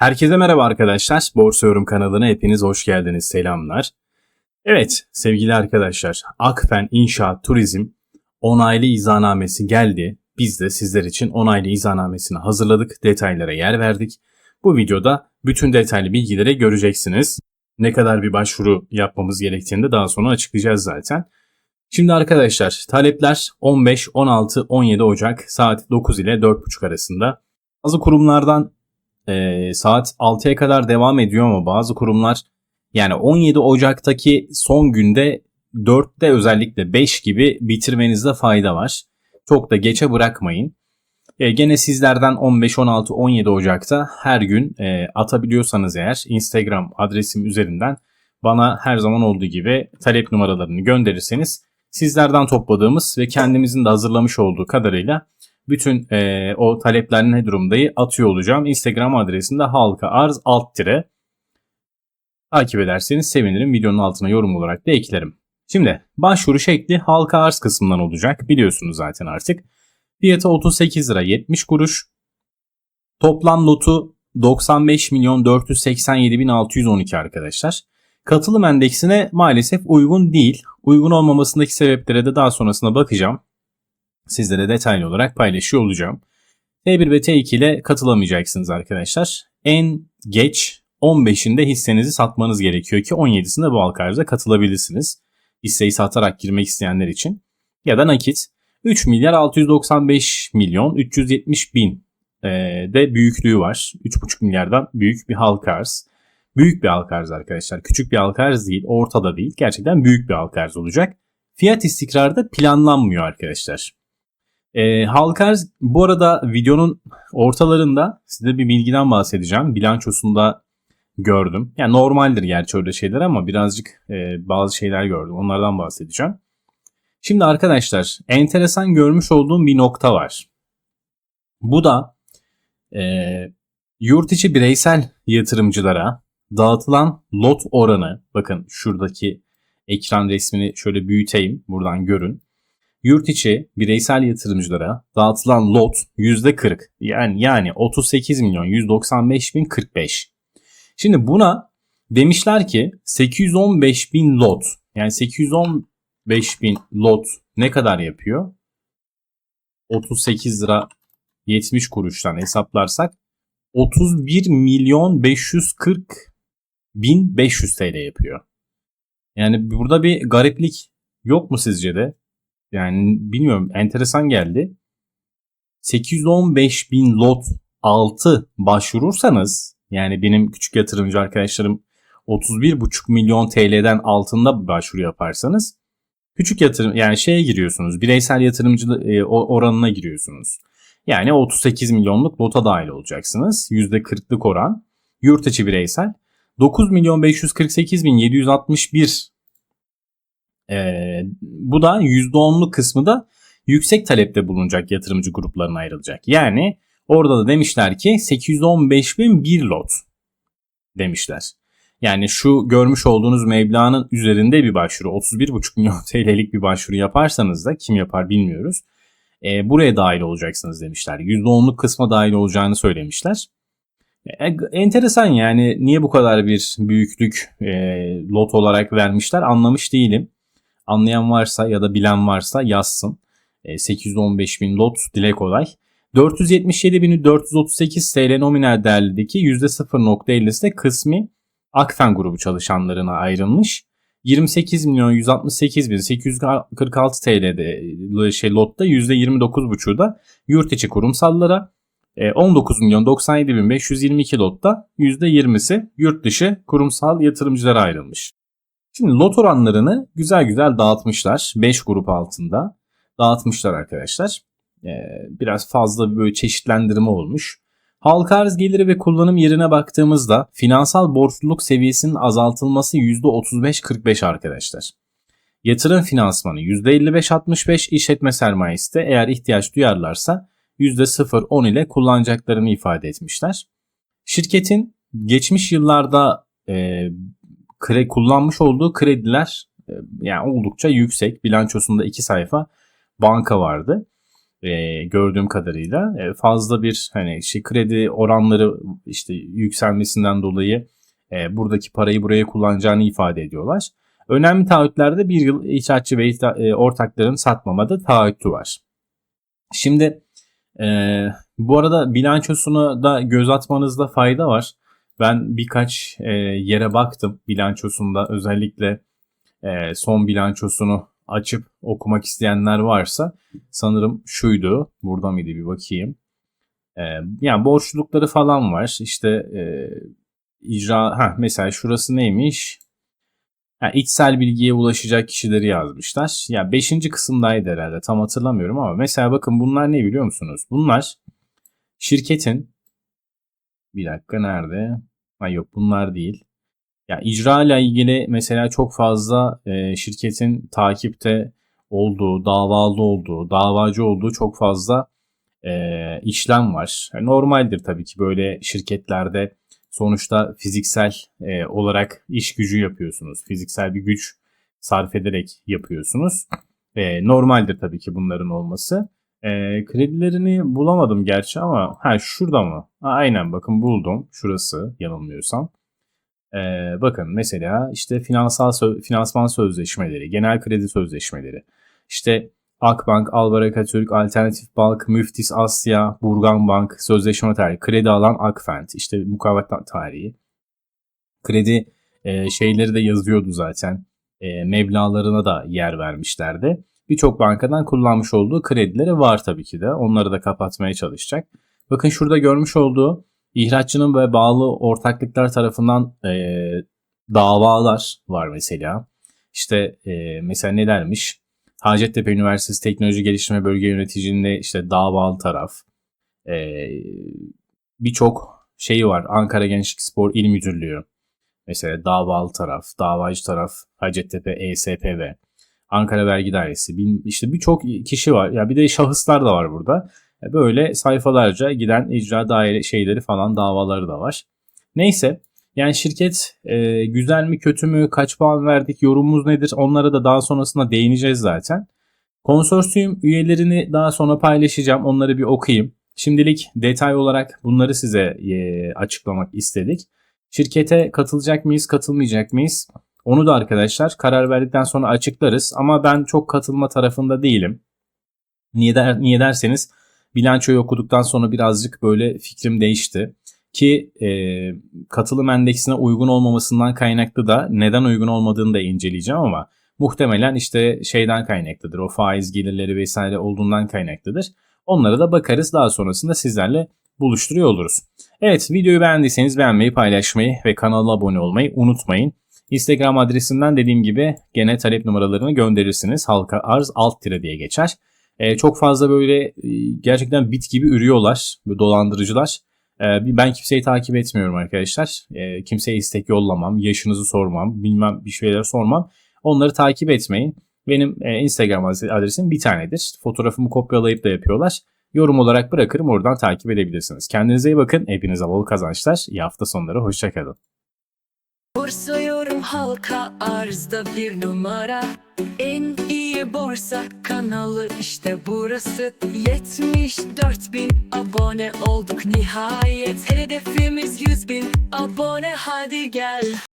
Herkese merhaba arkadaşlar. Borsa Yorum kanalına hepiniz hoş geldiniz. Selamlar. Evet sevgili arkadaşlar Akfen İnşaat Turizm onaylı izahnamesi geldi. Biz de sizler için onaylı izahnamesini hazırladık. Detaylara yer verdik. Bu videoda bütün detaylı bilgileri göreceksiniz. Ne kadar bir başvuru yapmamız gerektiğini de daha sonra açıklayacağız zaten. Şimdi arkadaşlar talepler 15, 16, 17 Ocak saat 9 ile 4.30 arasında. Bazı kurumlardan e, saat 6'ya kadar devam ediyor ama bazı kurumlar yani 17 Ocak'taki son günde 4'te özellikle 5 gibi bitirmenizde fayda var. Çok da geçe bırakmayın. E, gene sizlerden 15, 16, 17 Ocak'ta her gün e, atabiliyorsanız eğer Instagram adresim üzerinden bana her zaman olduğu gibi talep numaralarını gönderirseniz sizlerden topladığımız ve kendimizin de hazırlamış olduğu kadarıyla bütün e, o taleplerin ne durumdayı atıyor olacağım. Instagram adresinde halka arz alt tire takip ederseniz sevinirim. Videonun altına yorum olarak da eklerim. Şimdi başvuru şekli halka arz kısmından olacak. Biliyorsunuz zaten artık. Fiyatı 38 lira 70 kuruş. Toplam lotu 95 milyon 487 bin 612 arkadaşlar. Katılım endeksine maalesef uygun değil. Uygun olmamasındaki sebeplere de daha sonrasında bakacağım sizlere detaylı olarak paylaşıyor olacağım. T1 ve T2 ile katılamayacaksınız arkadaşlar. En geç 15'inde hissenizi satmanız gerekiyor ki 17'sinde bu halka arıza katılabilirsiniz. Hisseyi satarak girmek isteyenler için. Ya da nakit 3 milyar 695 milyon 370 bin e, de büyüklüğü var. 3,5 milyardan büyük bir halka arz. Büyük bir halka arz arkadaşlar. Küçük bir halka arz değil, ortada değil. Gerçekten büyük bir halka arz olacak. Fiyat istikrarı da planlanmıyor arkadaşlar. E, Halkar bu arada videonun ortalarında size bir bilgiden bahsedeceğim. Bilançosunda gördüm. Yani normaldir gerçi öyle şeyler ama birazcık e, bazı şeyler gördüm. Onlardan bahsedeceğim. Şimdi arkadaşlar enteresan görmüş olduğum bir nokta var. Bu da e, yurt içi bireysel yatırımcılara dağıtılan lot oranı. Bakın şuradaki ekran resmini şöyle büyüteyim. Buradan görün yurt içi bireysel yatırımcılara dağıtılan lot %40 yani yani 38 milyon 195 bin 45. Şimdi buna demişler ki 815 bin lot yani 815 bin lot ne kadar yapıyor? 38 lira 70 kuruştan hesaplarsak 31 milyon 540 bin 500 TL yapıyor. Yani burada bir gariplik yok mu sizce de? Yani bilmiyorum enteresan geldi. 815 bin lot altı başvurursanız yani benim küçük yatırımcı arkadaşlarım 31,5 milyon TL'den altında başvuru yaparsanız küçük yatırım yani şeye giriyorsunuz bireysel yatırımcı e, oranına giriyorsunuz. Yani 38 milyonluk lota dahil olacaksınız. %40'lık oran. Yurt içi bireysel. 9 milyon 548 bin 761 ee, bu da %10'luk kısmı da yüksek talepte bulunacak yatırımcı gruplarına ayrılacak. Yani orada da demişler ki 815 bin bir lot demişler. Yani şu görmüş olduğunuz meblağın üzerinde bir başvuru 31,5 milyon TL'lik bir başvuru yaparsanız da kim yapar bilmiyoruz. E, buraya dahil olacaksınız demişler. %10'luk kısma dahil olacağını söylemişler. E, enteresan yani niye bu kadar bir büyüklük e, lot olarak vermişler anlamış değilim. Anlayan varsa ya da bilen varsa yazsın. E, 815 bin lot dile kolay. 477.438 TL nominal değerlideki %0.50'si de kısmi Akfen grubu çalışanlarına ayrılmış. 28 milyon 168 bin 846 TL'de şey lotta %29,5'u da yurt içi kurumsallara 19 e, milyon 97 bin 522 lotta %20'si yurt dışı kurumsal yatırımcılara ayrılmış. Şimdi lot oranlarını güzel güzel dağıtmışlar. 5 grup altında dağıtmışlar arkadaşlar. Ee, biraz fazla böyle çeşitlendirme olmuş. Halka arz geliri ve kullanım yerine baktığımızda finansal borçluluk seviyesinin azaltılması %35-45 arkadaşlar. Yatırım finansmanı %55-65 işletme sermayesi de eğer ihtiyaç duyarlarsa %0-10 ile kullanacaklarını ifade etmişler. Şirketin geçmiş yıllarda e, kre, kullanmış olduğu krediler e, yani oldukça yüksek. Bilançosunda iki sayfa banka vardı. e, gördüğüm kadarıyla e, fazla bir hani işte kredi oranları işte yükselmesinden dolayı e, buradaki parayı buraya kullanacağını ifade ediyorlar. Önemli taahhütlerde bir yıl içatçı ve e, ortakların satmamada taahhütü var. Şimdi e, bu arada bilançosuna da göz atmanızda fayda var. Ben birkaç e, yere baktım bilançosunda özellikle e, son bilançosunu açıp okumak isteyenler varsa sanırım şuydu. Burada mıydı bir bakayım. E, yani borçlulukları falan var. İşte e, icra ha mesela şurası neymiş? Ha, içsel bilgiye ulaşacak kişileri yazmışlar. Ya 5. kısımdaydı herhalde tam hatırlamıyorum ama mesela bakın bunlar ne biliyor musunuz? Bunlar şirketin bir dakika nerede? Ha yok bunlar değil. Ya icra ile ilgili mesela çok fazla e, şirketin takipte olduğu, davalı olduğu, davacı olduğu çok fazla e, işlem var. Yani normaldir tabii ki böyle şirketlerde sonuçta fiziksel e, olarak iş gücü yapıyorsunuz. Fiziksel bir güç sarf ederek yapıyorsunuz. E, normaldir tabii ki bunların olması. E, kredilerini bulamadım gerçi ama ha şurada mı? Ha, aynen bakın buldum. Şurası yanılmıyorsam. Ee, bakın mesela işte finansal sö- finansman sözleşmeleri, genel kredi sözleşmeleri, işte Akbank, Albaraka Türk, Alternatif Bank, Müftis Asya, Burgan Bank, sözleşme tarihi, kredi alan Akfent, işte mukavemet tarihi. Kredi e, şeyleri de yazıyordu zaten. E, meblağlarına da yer vermişlerdi. Birçok bankadan kullanmış olduğu kredileri var tabii ki de. Onları da kapatmaya çalışacak. Bakın şurada görmüş olduğu İhraççının ve bağlı ortaklıklar tarafından e, davalar var mesela. İşte e, mesela ne dermiş? Hacettepe Üniversitesi Teknoloji Geliştirme Bölge Yöneticiliğinde işte davalı taraf. E, Birçok şeyi var. Ankara Gençlik Spor İl Müdürlüğü. Mesela davalı taraf, davacı taraf, Hacettepe ESPV, Ankara Vergi Dairesi. İşte birçok kişi var. Ya bir de şahıslar da var burada. Böyle sayfalarca giden icra daire şeyleri falan davaları da var. Neyse yani şirket e, güzel mi kötü mü kaç puan verdik yorumumuz nedir onlara da daha sonrasında değineceğiz zaten. Konsorsiyum üyelerini daha sonra paylaşacağım onları bir okuyayım. Şimdilik detay olarak bunları size e, açıklamak istedik. Şirkete katılacak mıyız katılmayacak mıyız? Onu da arkadaşlar karar verdikten sonra açıklarız ama ben çok katılma tarafında değilim. Niye, der, niye derseniz bilançoyu okuduktan sonra birazcık böyle fikrim değişti. Ki e, katılım endeksine uygun olmamasından kaynaklı da neden uygun olmadığını da inceleyeceğim ama muhtemelen işte şeyden kaynaklıdır. O faiz gelirleri vesaire olduğundan kaynaklıdır. Onlara da bakarız daha sonrasında sizlerle buluşturuyor oluruz. Evet videoyu beğendiyseniz beğenmeyi, paylaşmayı ve kanala abone olmayı unutmayın. Instagram adresinden dediğim gibi gene talep numaralarını gönderirsiniz. Halka arz alt tire diye geçer. E, çok fazla böyle e, gerçekten bit gibi ürüyorlar bu dolandırıcılar. E, ben kimseyi takip etmiyorum arkadaşlar. E, kimseye istek yollamam, yaşınızı sormam, bilmem bir şeyler sormam. Onları takip etmeyin. Benim e, Instagram adresim bir tanedir. Fotoğrafımı kopyalayıp da yapıyorlar. Yorum olarak bırakırım oradan takip edebilirsiniz. Kendinize iyi bakın. Hepinize bol kazançlar. İyi hafta sonları. Hoşçakalın. Borsa halka arzda bir numara. En iyi borsa kanalı işte burası. 74 bin abone olduk nihayet. Hedefimiz 100 bin abone. Hadi gel